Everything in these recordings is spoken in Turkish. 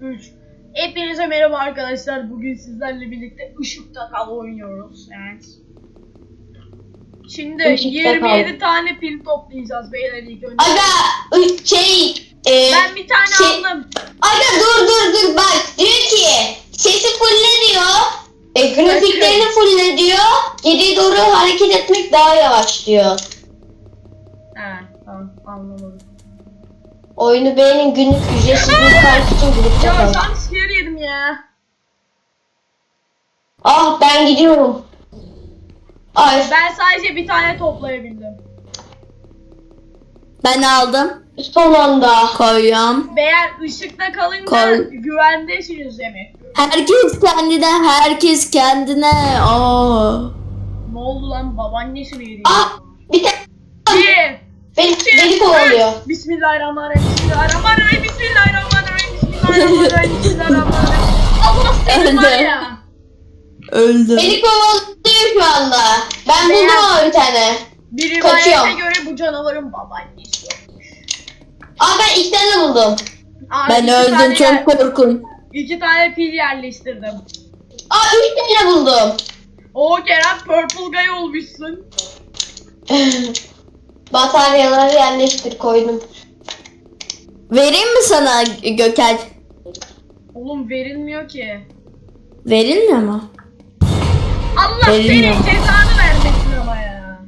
3. Hepinize merhaba arkadaşlar. Bugün sizlerle birlikte Işıkta Kal oynuyoruz. Evet. Şimdi Işıkta 27 tane pil toplayacağız beyler ilk önce. Aga ı, şey e, Ben bir tane şey- aldım. Aga dur dur dur bak diyor ki sesi fulle diyor. E, grafiklerini fulle diyor. Geriye doğru hareket etmek daha yavaş diyor. He tamam anlamadım. Oyunu beğenin günlük ücretsiz bir karşı için grupta Ya kalın. şans yedim ya. Ah ben gidiyorum. Ay Ben sadece bir tane toplayabildim. Ben aldım. son anda. Koyuyorum. Beyler ışıkta kalınca Koy. güvendesiniz demek. Herkes kendine, herkes kendine. Aa. Ne oldu lan babaannesine yedi. Ah bir tane kovalıyor. Bismillahirrahmanirrahim. Bismillahirrahmanirrahim. Bismillahirrahmanirrahim. Bismillahirrahmanirrahim. Bismillahirrahmanirrahim. Allah seni var ya. Öldü. Beni kovalıyor şu anda. Ben buldum ama bir tane. Bir rivayete Kaçıyorum. göre bu canavarın babaannesi. Aa ben iki tane buldum. Abi Ben iki öldüm tane çok yer- korkunç. İki tane pil yerleştirdim. Aa üç tane buldum. O Kerem purple guy olmuşsun. Bataryaları yerleştir koydum. Vereyim mi sana Gökel? Oğlum verilmiyor ki. Verilmiyor mu? Allah Verilmiyor. senin cezanı vermesin ama ya.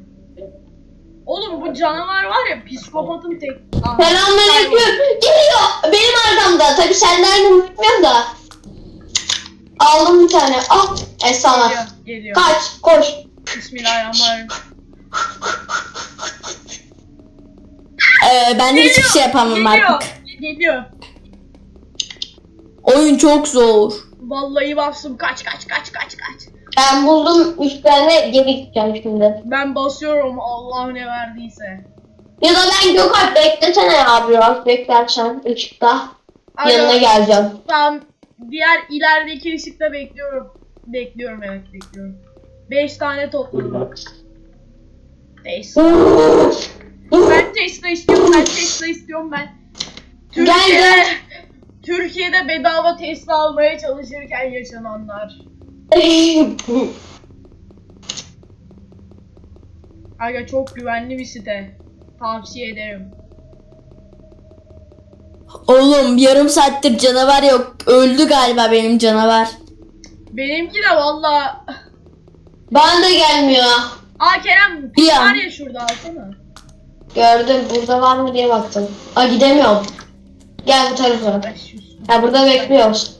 Oğlum bu canavar var ya psikopatın tek. Ah, Selamünaleyküm. Geliyor. Benim arkamda. Tabii sen nereden bilmiyorum da. Aldım bir tane. Ah. E sana. Geliyor, geliyor. Kaç. Koş. Bismillahirrahmanirrahim. Ee, ben hiçbir şey yapamam Geliyor. artık. Geliyor. Oyun çok zor. Vallahi bastım kaç kaç kaç kaç kaç. Ben buldum üç tane. Geri gideceğim şimdi. Ben basıyorum Allah ne verdiyse. Ya da ben Gökalp beklesene ya biraz. Beklersen ışıkta. Aga, Yanına geleceğim. Tamam. Diğer ilerideki ışıkta bekliyorum. Bekliyorum evet bekliyorum. 5 tane topladım. Tesla. Ben Tesla istiyorum ben Tesla istiyorum ben. Türkiye'de, Gel, Türkiye'de bedava Tesla almaya çalışırken yaşananlar. Aga çok güvenli bir site. Tavsiye ederim. Oğlum yarım saattir canavar yok. Öldü galiba benim canavar. Benimki de valla... Bana da gelmiyor. Aa Kerem Bir an. var ya şurada alsana. Gördüm. Burada var mı diye baktım. Aa gidemiyorum. Gel bu tarafa. Ya burada bekliyoruz.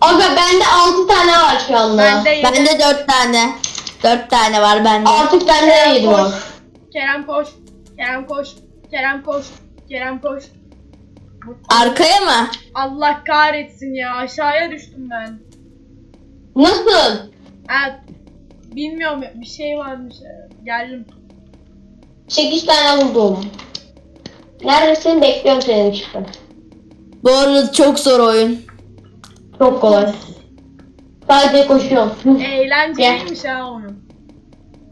Aga bende 6 tane var şu anda. Ben de yedim. Bende dört tane. Dört tane var bende. Artık bende de 7 var. Kerem koş. Kerem koş. Kerem koş. Kerem koş. Arkaya mı? Allah kahretsin ya aşağıya düştüm ben. Nasıl? Ha, bilmiyorum bir şey varmış. Geldim. 8 tane buldum. Neredesin? Bekliyorum seni işte. Bu arada çok zor oyun. Çok kolay. Sadece koşuyorum. Eğlenceliymiş ha oyun.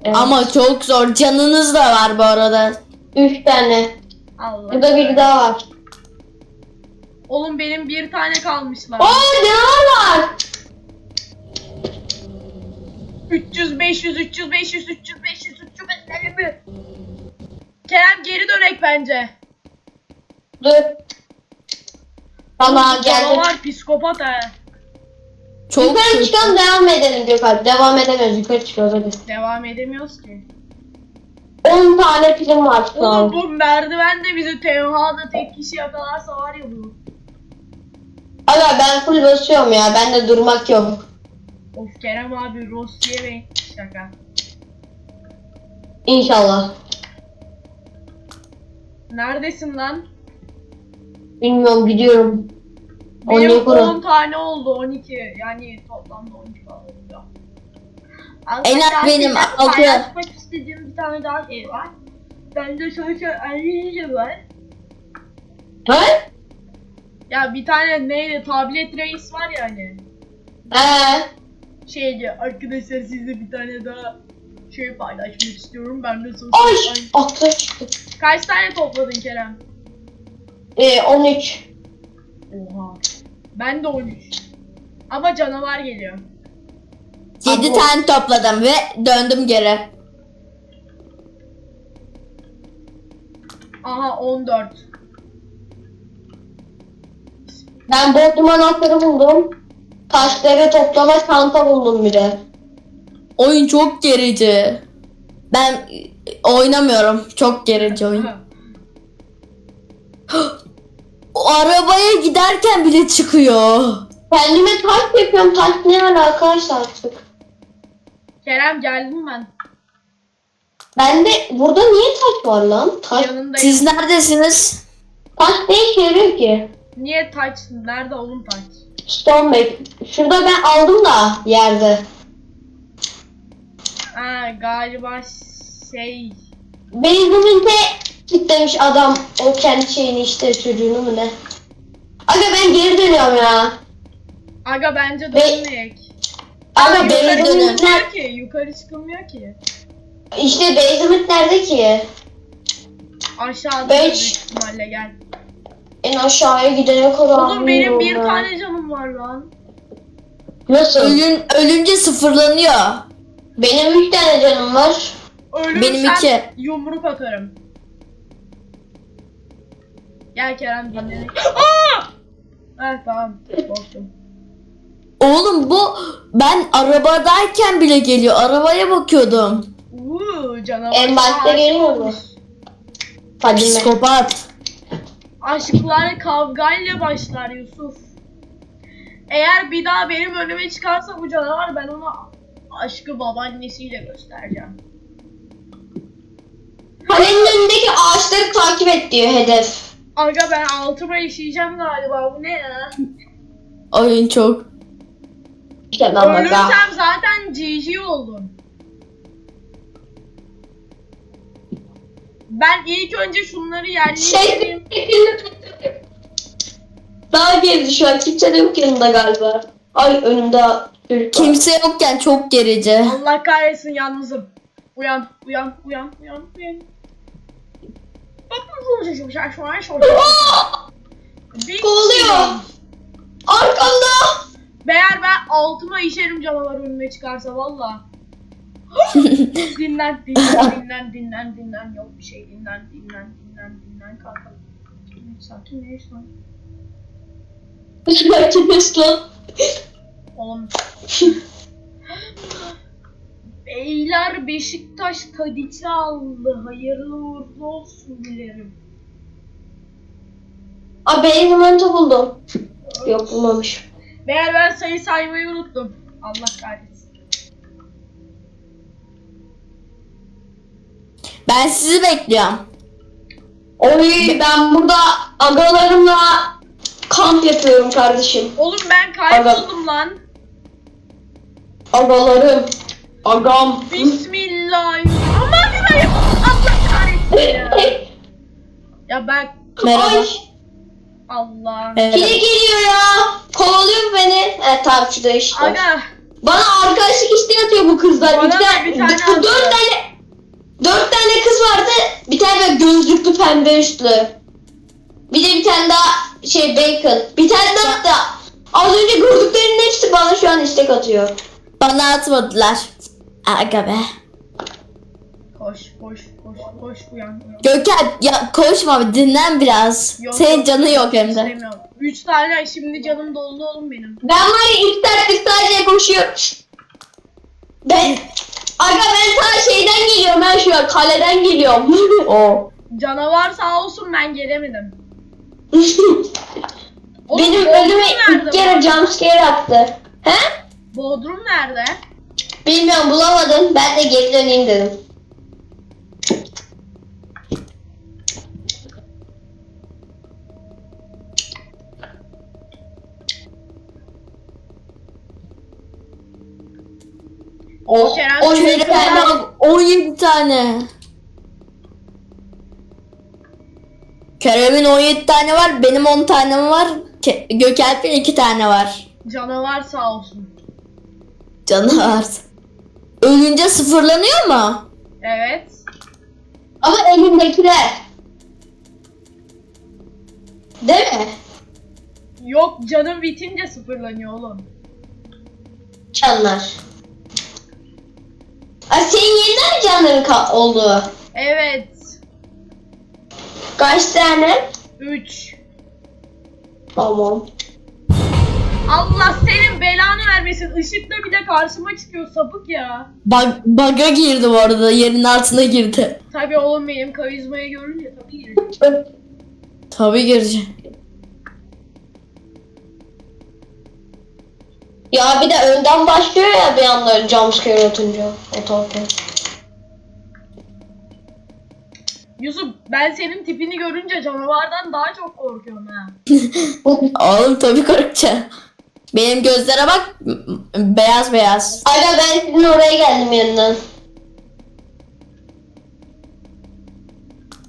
Evet. Ama çok zor. Canınız da var bu arada. 3 tane. Allah. Burada bir daha var. Oğlum benim bir tane kalmış lan. Oo canavar var. 300 500 300 500 300 500 300 500 Kerem geri dönek bence. Dur. Bu geldim. Canavar psikopat ha. Çok Yukarı çıkalım devam edelim Gökalp. Devam edemiyoruz. Yukarı çıkıyoruz hadi. Devam edemiyoruz ki. 10 tane film var şu Oğlum an. bu merdiven de bizi tenhada tek kişi yakalarsa var ya bu. Aga ben full basıyorum ya. Bende durmak yok. Of Kerem abi Rossi'ye ben şaka. İnşallah. Neredesin lan? Bilmiyorum gidiyorum. Benim Onu 10 yaparım. tane oldu 12 yani toplamda 12 falan oldu. En az benim altı. Paylaşmak istediğim bir tane daha şey var. Bende sonuçta ayrıca var. He? Ya bir tane neydi tablet reis var ya hani. He. Şeydi arkadaşlar sizle bir tane daha şey paylaşmak istiyorum. Ben de Ay. sonuçta Aklı çıktı. Kaç tane topladın Kerem? Ee, 13. Oha. Ben de 13. Ama canavar geliyor. 7 Abi- tane topladım ve döndüm geri. Aha 14. Ben bodrum anahtarı buldum. Taşları toplama çanta buldum bir de. Oyun çok gerici. Ben e, oynamıyorum. Çok gerici oyun. O arabaya giderken bile çıkıyor. Kendime taş yapıyorum. Taş ne alakaysa artık. Kerem geldim ben. Bende burada niye taş var lan? Taş, Yanındayım. Siz neredesiniz? taş ne işe yarıyor ki? Niye taç? Nerede oğlum taç? Stone bag. Şurada ben aldım da yerde. Ha galiba şey. Basement'e kitlemiş adam o kendi şeyini işte çocuğunu mu ne? Aga ben geri dönüyorum ya. Aga bence Be- dönmeyek. Aga dönün. basement çıkılmıyor ki. Yukarı çıkılmıyor ki. işte basement nerede ki? Aşağıda Beş. büyük ihtimalle gel. En aşağıya gidene kadar. Oğlum benim bir tane canım var lan. Nasıl? Ölün, ölünce sıfırlanıyor. Benim üç tane canım var. Ölürsem Benim iki. yumruk atarım. Gel Kerem dinle. Aa! Heh tamam. Korktum. Oğlum bu ben arabadayken bile geliyor. Arabaya bakıyordum. Uuu canavar. En başta geliyor mu? be. Psikopat. Aşklar kavgayla başlar Yusuf. Eğer bir daha benim önüme çıkarsa bu canavar ben ona aşkı babaannesiyle göstereceğim. Kalenin önündeki ağaçları takip et diyor hedef. Aga ben altıma işeyeceğim galiba bu ne ya? Oyun çok. Bak Ölürsem zaten GG oldum. Ben ilk önce şunları yerleştireyim. Şey Daha gerisi şu an kimse de yok yanında galiba. Ay önümde çocuk var. Kimse yokken çok gerici. Allah kahretsin yalnızım. Uyan, uyan, uyan, uyan, uyan. Bak nasıl olacak şu an şu an şu an. Bir Kovalıyor. kişi. Arkamda. Meğer ben altıma işerim canavar önüme çıkarsa valla. dinlen, dinlen, dinlen, dinlen, dinlen. Yok bir şey dinlen, dinlen, dinlen, dinlen kanka. Sakinleş lan. Sakinleş lan. Oğlum. Beyler Beşiktaş Tadiç'i aldı. Hayırlı uğurlu olsun dilerim. Aa benim numaramı buldum. Yok bulmamış. Meğer ben sayı saymayı unuttum. Allah kahretsin. Ben sizi bekliyorum. Oy ben burada agalarımla kamp yapıyorum kardeşim. Oğlum ben kayboldum lan. Agalarım. Agam. Bismillah. Aman diyeyim. Allah kahretsin ya. Ya ben Merhaba. Ay. Allah. Ee, Kili geliyor ya. Kovalıyor beni. Evet tamam şurada işte. Aga Bana arkadaşlık isteği atıyor bu kızlar. Bana da tane, bir tane dört, atıyor. tane dört tane kız vardı. Bir tane böyle gözlüklü pembe üstlü. Bir de bir tane daha şey bacon. Bir tane daha da az önce gördüklerinin hepsi bana şu an istek atıyor. bana atmadılar. Aga be. koş koş koş koş uyan uyan. Gökhan ya koşma bir dinlen biraz. Yok, Senin yok, canı yok hem de. İstemiyorum. Üç tane şimdi canım doldu oğlum benim. Ben var ya ilk saattir sadece koşuyorum. Ben Aga ben ta şeyden geliyorum ben şu an kaleden geliyorum. O. Canavar sağ olsun ben gelemedim. Oğlum, Benim Bodrum önüme nerede ilk kere jumpscare attı. He? Bodrum nerede? Bilmiyorum bulamadım. Ben de geri döneyim dedim. O Kerem o Kerem- yüzden ben- Bak 17 tane. Kerem'in 17 tane var, benim 10 tane var. Ke- Gökalp'in 2 tane var. Canavar sağ olsun. Canı var. Ölünce sıfırlanıyor mu? Evet. Ama elimdekiler. Değil mi? Yok canım bitince sıfırlanıyor oğlum. Canlar. Ay senin yeniden canların ka- oldu? Evet. Kaç tane? 3. Tamam. Allah senin belanı vermesin. Işıkta bir de karşıma çıkıyor sapık ya. Bug, bug'a girdi bu arada. Yerin altına girdi. Tabii oğlum benim karizmayı görünce tabii girecek. Tabii girecek. Ya bir de önden başlıyor ya bir anda jumpscare atınca. Otorken. Yusuf ben senin tipini görünce canavardan daha çok korkuyorum ha. Oğlum tabii korkacağım. Benim gözlere bak. Beyaz beyaz. Aga ben sizin oraya geldim yanından.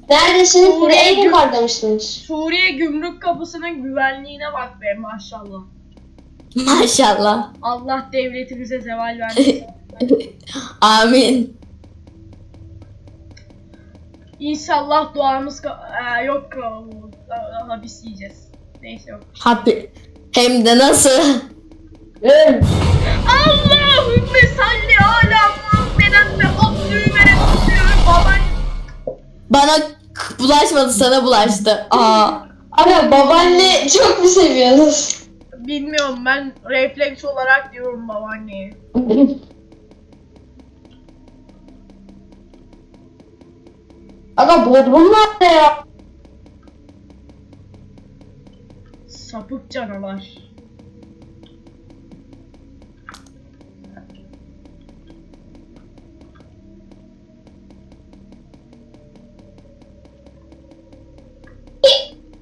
Neredesiniz? Siz Oraya en mısınız? Suriye gümrük kapısının güvenliğine bak be maşallah. Maşallah. Allah devletimize zeval vermesin. Amin. İnşallah duamız ka- Ee, yok kabul. Aa, Hapis yiyeceğiz. Neyse yok. Happy. Hem de nasıl? Allahümme salli ala Muhammeden ve resulü baban. Bana k- bulaşmadı sana bulaştı. Aa. Aga babaanne çok mu seviyorsunuz? Bilmiyorum ben refleks olarak diyorum babaanneye. Aga bodrum nerede ya? Sapık canavar.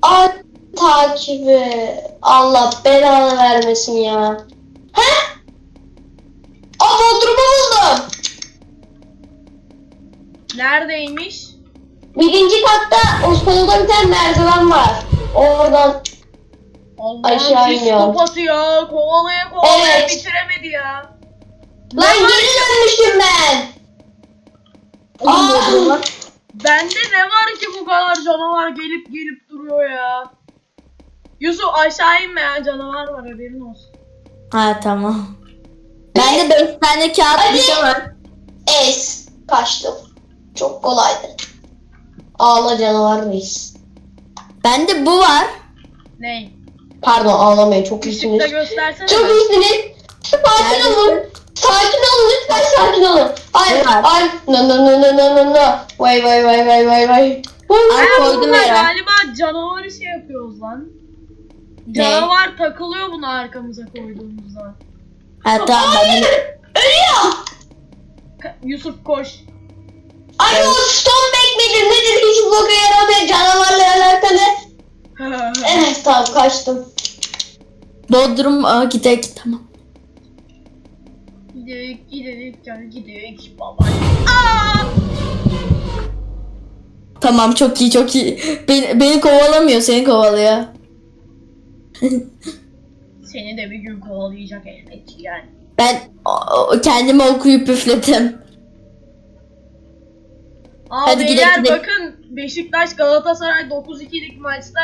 Ay takibi. Allah belanı vermesin ya. He? Aa bodrumu buldum. Neredeymiş? Birinci katta o solda bir tane merdiven var. Oradan Aşağı iniyor. psikopatı ya. Kovalaya kovalaya Evet. bitiremedi ya. Lan geri dönmüşüm ben. Aa, Bende ne var ki bu kadar canavar gelip gelip duruyor ya. Yusuf aşağı inme ya canavar var haberin olsun. Ha tamam. Bende 5 tane kağıt Hadi. bir şey var. es. Kaçtım. Çok kolaydı. Ağla canavar reis. Bende bu var. Ney? Pardon ağlamayın çok Işıkta iyisiniz. göstersene. Çok iyisiniz. Sakin olun. Sakin olun lütfen sakin olun. Ay Ne var? ay no no no no no no no. Vay vay vay vay vay vay. Ay Ha, koydum bununla yere. galiba canavarı şey yapıyoruz lan. Canavar takılıyor bunu arkamıza koyduğumuzda. Ha tamam ben Hayır. Ölüyor. Ka- Yusuf koş. Ay o Stoneback midir nedir hiç boka yaramıyor canavarla alakalı. Evet tamam kaçtım. Bodrum Aa, gidelim tamam. gidelim gidelim gel gidelim baba. Aa! Tamam çok iyi çok iyi. Beni, beni kovalamıyor seni kovalıyor. Seni de bir gün kovalayacak elbet yani. Ben o- o- kendimi okuyup üfledim. Aa Hadi gidelim, beyler gidelim. bakın Beşiktaş Galatasaray 9-2'lik maçta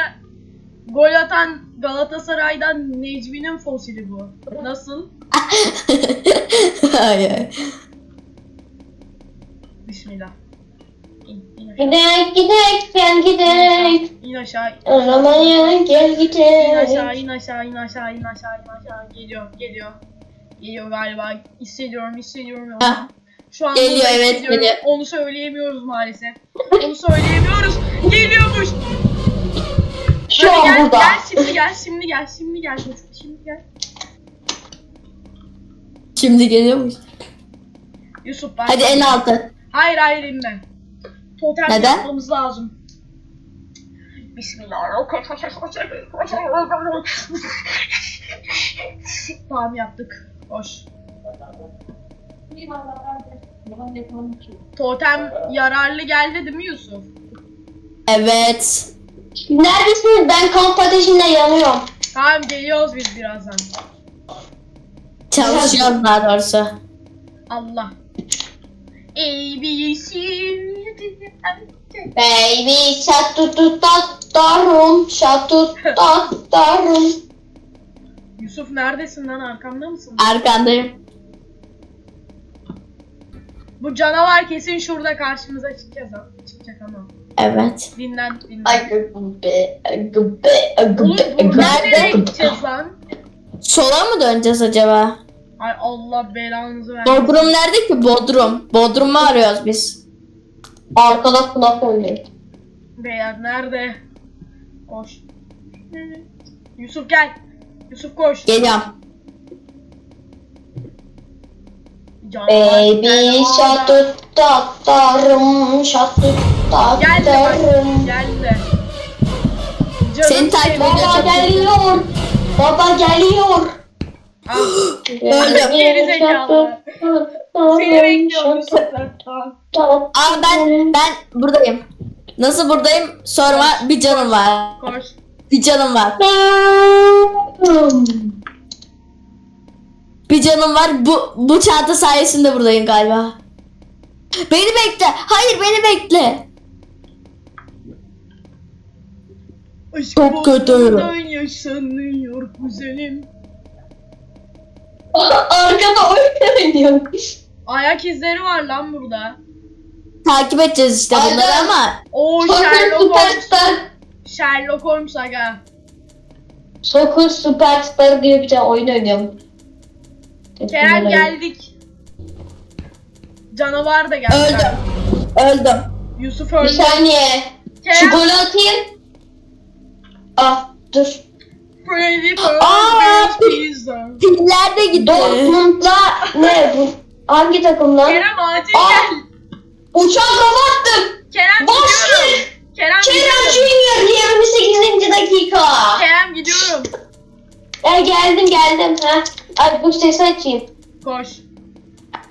gol atan Galatasaray'dan Necmi'nin fosili bu. Nasıl? Hayır. Bismillah. İn, in aşağı. Gidek gidek gel gidek. İn aşağı. Aramaya gel İn gidek. aşağı, in aşağı, in aşağı, in aşağı, in aşağı. Geliyor, geliyor. Geliyor galiba. Hissediyorum, hissediyorum. Ah, Şu an Geliyor, evet, geliyor. Onu söyleyemiyoruz maalesef. Onu söyleyemiyoruz. Geliyormuş. Şu Hadi an gel, burada. gel şimdi gel, şimdi gel, şimdi gel çocuk, şimdi gel. Şimdi geliyormuş. Yusuf ben. Hadi en altı. Hayır hayır inme. Totem Neden? yapmamız lazım. Bismillahirrahmanirrahim. tamam yaptık. Hoş. Totem yararlı geldi değil mi Yusuf? Evet. Neredesiniz? Ben kamp ateşinde yanıyorum. Tamam geliyoruz biz birazdan. Çalışıyoruz daha doğrusu. Allah. A, B, C, D, Baby şatut tatarım şatut tatarım. Yusuf neredesin lan arkamda mısın? Arkandayım. Bu canavar kesin şurada karşımıza çıkacak, çıkacak ama. Evet. Dinlen dinlen. Ay gıbbe, gıbbe, Oğlum gıbbe, buradan nereye Nerede? gideceğiz lan? Sola mı döneceğiz acaba? Ay Allah belanızı versin. Bodrum nerede ki? Bodrum. Bodrum'u arıyoruz biz. Arkada kulak oynuyor. Beyler nerede? Koş. Yusuf gel. Yusuf koş. Geliyorum. Baby şat tutarım, şat tutarım. Gelme. Seni takip Baba geliyor. Baba geliyor. Öldüm. Geri Abi ben ben buradayım. Nasıl buradayım? Sorma bir canım var. Bir canım var. Bir canım var. Bu bu çanta sayesinde buradayım galiba. Beni bekle. Hayır beni bekle. Aşk Çok kötü. bozduğundan yaşanıyor güzelim. Arkada oyun oynuyor. Ayak izleri var lan burada. Takip edeceğiz işte bunları Aynen. ama Oo Sherlock Holmes. Superstar. Sherlock Holmes aga. Soccer Superstar diye bir tane oyun oynuyorum. Kerem geldik. Canavar da geldi. öldüm. Öldüm. Yusuf Bir öldü. saniye. Şu Kerem golü atayım. Ah dur. Freddy Fazbear's Pizza. Piller de gitti. Dortmund'la ne bu? Hangi takım lan? Kerem acil Aa! gel. Uçağı kapattım. Kerem Boş gidiyorum. Kerem Kerem. Junior 28. dakika. Kerem gidiyorum. E, geldim geldim. Ha. Ay bu sesi açayım. Koş.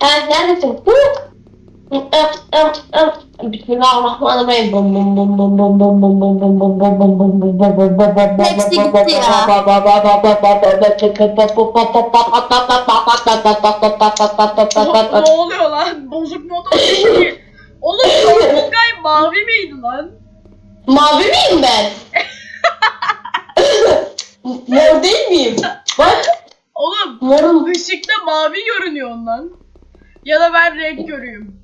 Ay neredesin? Bismillahirrahmanirrahim. Hepsi gitti ya. ne oluyor lan? Bozuk moda Oğlum Tolgay mavi miydi lan? Mavi miyim ben? Mor değil miyim? Bak. Oğlum Morun. ışıkta mavi görünüyor ondan. Ya da ben renk görüyüm.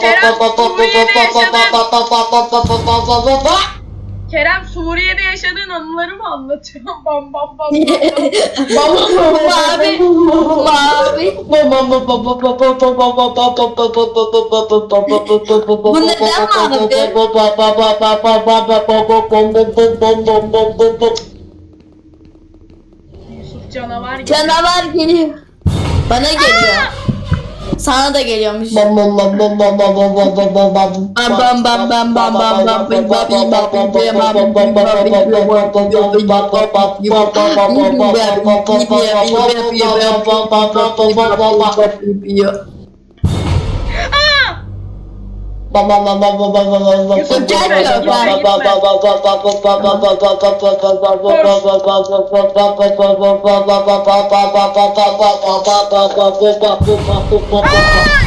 Kerem, Kerem Suriye'de yaşadığın anıları mı anlatıyorsun? Bam bam bam bam. bam bam bam abi. Mavi. Bu neden mavi? Yusuf canavar geliyor. Canavar geliyor. Bana geliyor. Aa! Sana da geliyormuş. Bam bam bam bam bam bam bam bam bam bam bam. Bam bam bam bam bam bam bam bam bam bam bam bam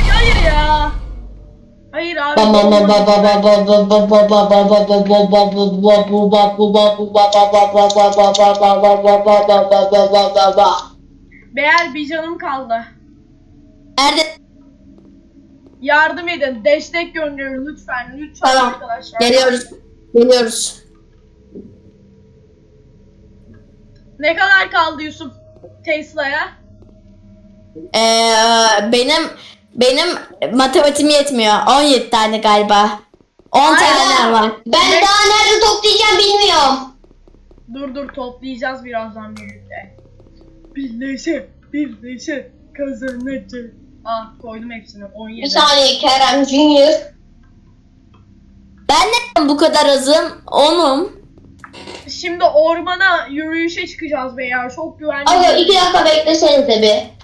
Hayır ya. Hayır abi. Beğer bir canım kaldı. Nerede? Yardım edin. Destek gönderin lütfen. Lütfen Tamam. arkadaşlar. Geliyoruz. Geliyoruz. Ne kadar kaldı Yusuf Tesla'ya? Ee, benim benim matematiğim yetmiyor. 17 tane galiba. 10 tane var. Ben daha nerede toplayacağım bilmiyorum. Dur dur toplayacağız birazdan birlikte. Birleşe, birleşe kazanacak. Ah koydum hepsini. 17. Bir saniye Kerem Junior. Ben neden bu kadar azım? Onum. Şimdi ormana yürüyüşe çıkacağız beyler. Çok güvenli. Aga iki dakika beklesenize bir.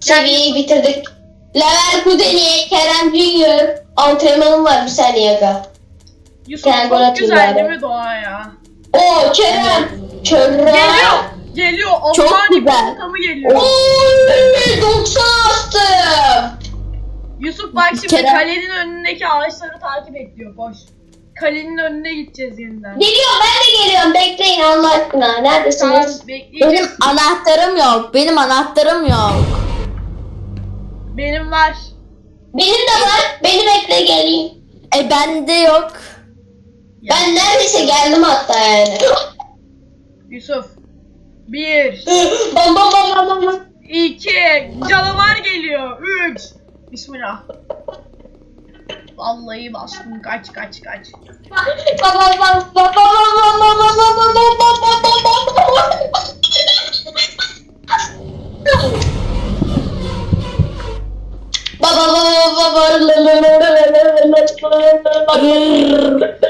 Seviyeyi bitirdik. Level Kuzeni, Kerem Junior. Antrenmanım var bir saniye aga. Yusuf gol çok güzel değil mi doğa ya? Oo Kerem. Kerem. Geliyor. Geliyor. Çok güzel. geliyor. Oy Yusuf bak şimdi Kerem- kalenin önündeki ağaçları takip et diyor. Koş. kalenin önüne gideceğiz yeniden. Geliyorum ben de geliyorum. Bekleyin Allah aşkına. Tamam Neredesiniz? Benim bekleyeceğiz. anahtarım yok. Benim anahtarım yok. Benim var. Benim de var. Beni bekle geleyim. E bende yok. Ben neredeyse geldim hatta yani. Yusuf. Bir, bam bam bam bam, bam. iki, canavar geliyor. Üç. Bismillah. Vallahi bastım. Kaç kaç kaç.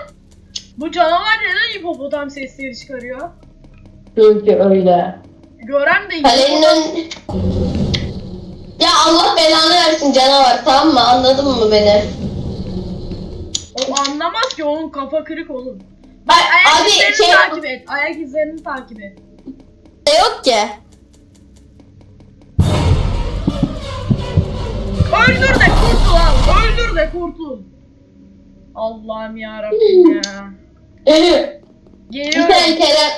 Bu canavar neden hipopotam sesleri çıkarıyor? Çünkü öyle. Gören de Kalenin hipopotam... ön... Ya Allah belanı versin canavar tamam mı anladın mı beni? O anlamaz ki onun kafa kırık oğlum. Bak Ayak abi izlerini şey takip et. Ayak izlerini takip et. Ne yok ki. Öldür de kurtul al. Öldür de kurtul. Allah'ım ya Rabbim ya. Geliyorum. tane Kerem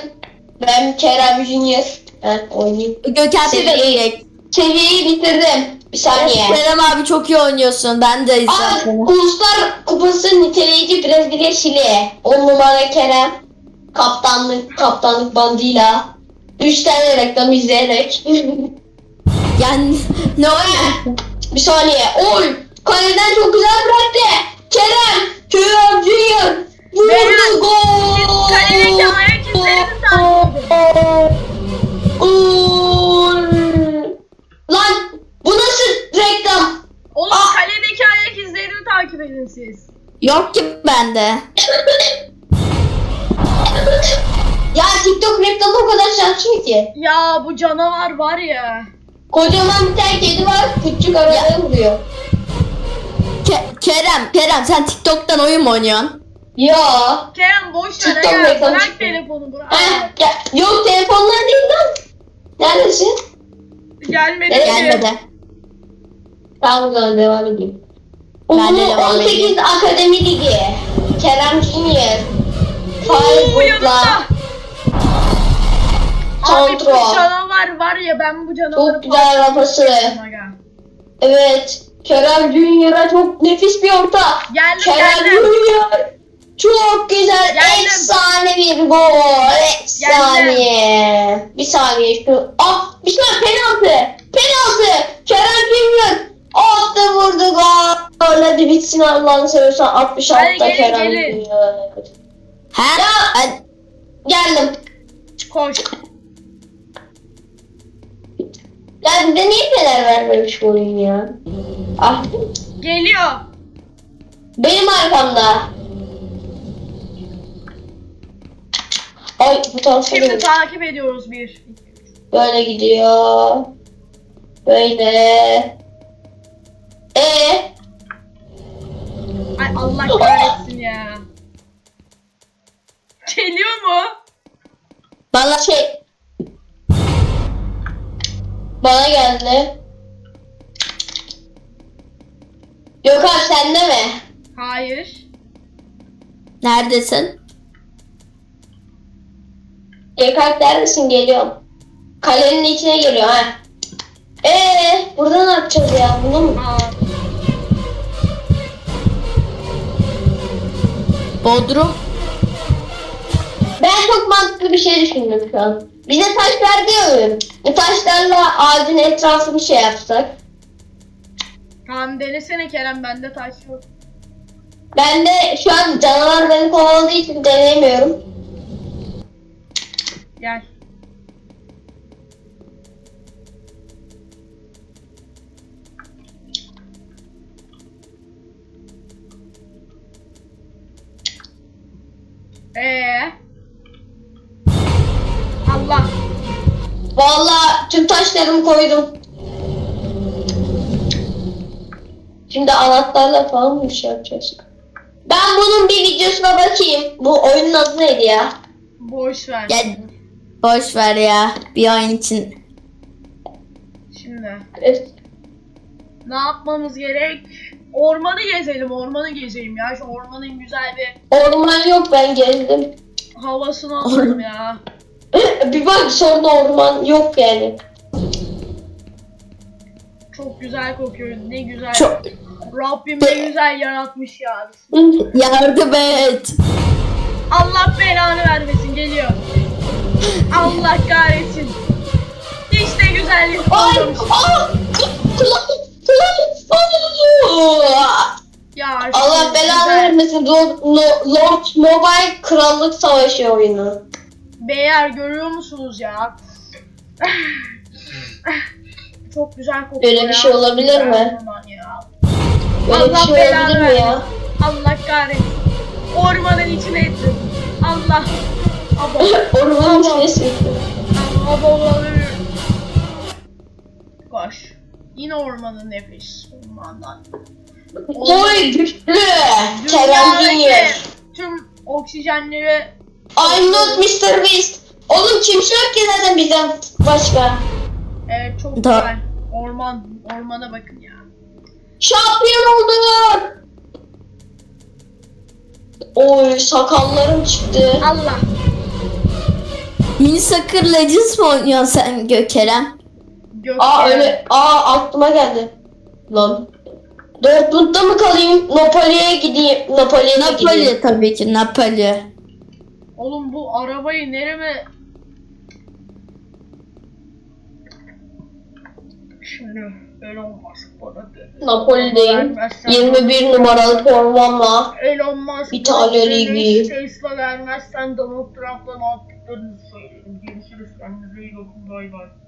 ben Kerem Junior ben oynayayım. Gökhan Seviye- verecek. Seviyeyi bitirdim. Bir saniye. Kerem abi çok iyi oynuyorsun. Ben de Aa, izledim. Uluslar Kupası niteleyici Brezilya Şili. 10 numara Kerem. Kaptanlık, kaptanlık bandıyla. 3 tane reklam izleyerek. Yani ne oynuyorsun? bir saniye. Oy! Kaleden çok güzel bıraktı. Kerem! Kerem takip edin siz. Yok ki bende. ya TikTok reklamı o kadar şaşırıyor ki. Ya bu canavar var ya. Kocaman bir tane kedi var, küçük arada vuruyor. Ke- Kerem, Kerem sen TikTok'tan oyun mu oynuyorsun? Ya. Kerem boş ver TikTok ya. reklamı Bırak telefonu bırak. Ha, yok telefonlar değil lan. Neredesin? Gelmedi ki. Gelmedi. Tamam o zaman devam edeyim. Devam 18 edeyim. Akademi Ligi. Kerem. Oo Fireball'la. yanımda. Abi bu Kontrol. canavar var ya ben bu canavarı Çok güzel kafası. Aga. Evet. Kerem Junior'a çok nefis bir orta. Geldim Kerem geldim. Junior. Çok güzel. Geldim. Efsane bir gol. Efsane. Bir saniye şu. Ah bir saniye penaltı. Penaltı. Kerem Junior. Attı vurdu gol. Hadi bitsin Allah'ını seversen 66'da Hadi gelin, Kerem gelin. Ha? Ya. Ben- Geldim. Koş. Ya bize niye fener vermemiş bu oyun ya? Ah. Geliyor. Benim arkamda. Ay bu tarafa Şimdi dön. takip ediyoruz bir. Böyle gidiyor. Böyle. E Ay Allah kahretsin ya. Geliyor mu? bana şey bana geldi. Yok abi sende mi? Hayır. Neredesin? Gökalp neredesin geliyorum. Kalenin içine geliyor ha. Ee, burada ne yapacağız ya? Bunu mu? Aa, Bodrum. Ben çok mantıklı bir şey düşündüm şu an. Bize taş ver diyorum. Bu taşlarla ağacın etrafını şey yapsak. tamam denesene Kerem bende taş yok. Ben de şu an canavar beni kovaladığı için deneyemiyorum. Gel. Ee. Allah. Vallahi tüm taşlarımı koydum. Şimdi anahtarla falan mı şey yapacağız? Ben bunun bir videosuna bakayım. Bu oyunun adı neydi ya? Boş ver. Gel. Boş ver ya. Bir oyun için. Şimdi Evet. ne yapmamız gerek? Ormanı gezelim, ormanı gezeyim ya. Şu ormanın güzel bir Orman yok ben gezdim. havasını alalım ya. bir bak sonra orman yok yani. Çok güzel kokuyor. Ne güzel. Çok Rabbim ne güzel yaratmış ya. yardım et. Allah belanı vermesin geliyor. Allah kahretsin. Hiç de güzellik Ay! olmamış. Aa! Kulak! Ya Allah belanı güzel. vermesin. Lord, Mobile Krallık Savaşı oyunu. Beyler görüyor musunuz ya? Çok güzel kokuyor Böyle bir ya. şey olabilir Güzel mi? orman ya. Böyle bir Allah şey belanı olabilir mi versin. ya? Allah kahretsin. Ormanın içine ettim. Allah. Abo. Ormanın içine sıktı. Abo. Koş. Yine ormanın nefis. Ormandan. Oy güçlü. Kerem. Tüm oksijenleri I'm not Mr. Beast. Oğlum kimse yok ki zaten bizden başka. evet çok Da- güzel. Orman, ormana bakın ya. Şampiyon oldum. Oy sakallarım çıktı. Allah. Mini Soccer Legends mi oynuyorsun sen Gökerem? Gök Aa öyle. Aa aklıma geldi. Lan. Dortmund'da mı kalayım? Napoli'ye gideyim. Napoli'ye mi gideyim? Napoli tabii ki Napoli. Oğlum bu arabayı nereme... Şimdi öyle olmaz. Bana de. Napoli'deyim. 21 numaralı formamla. Elon Musk İtalya bana Ligi. Tesla vermezsen Donald Trump'la ne yaptıklarını söylerim. Görüşürüz kendinize iyi bakın bay bay.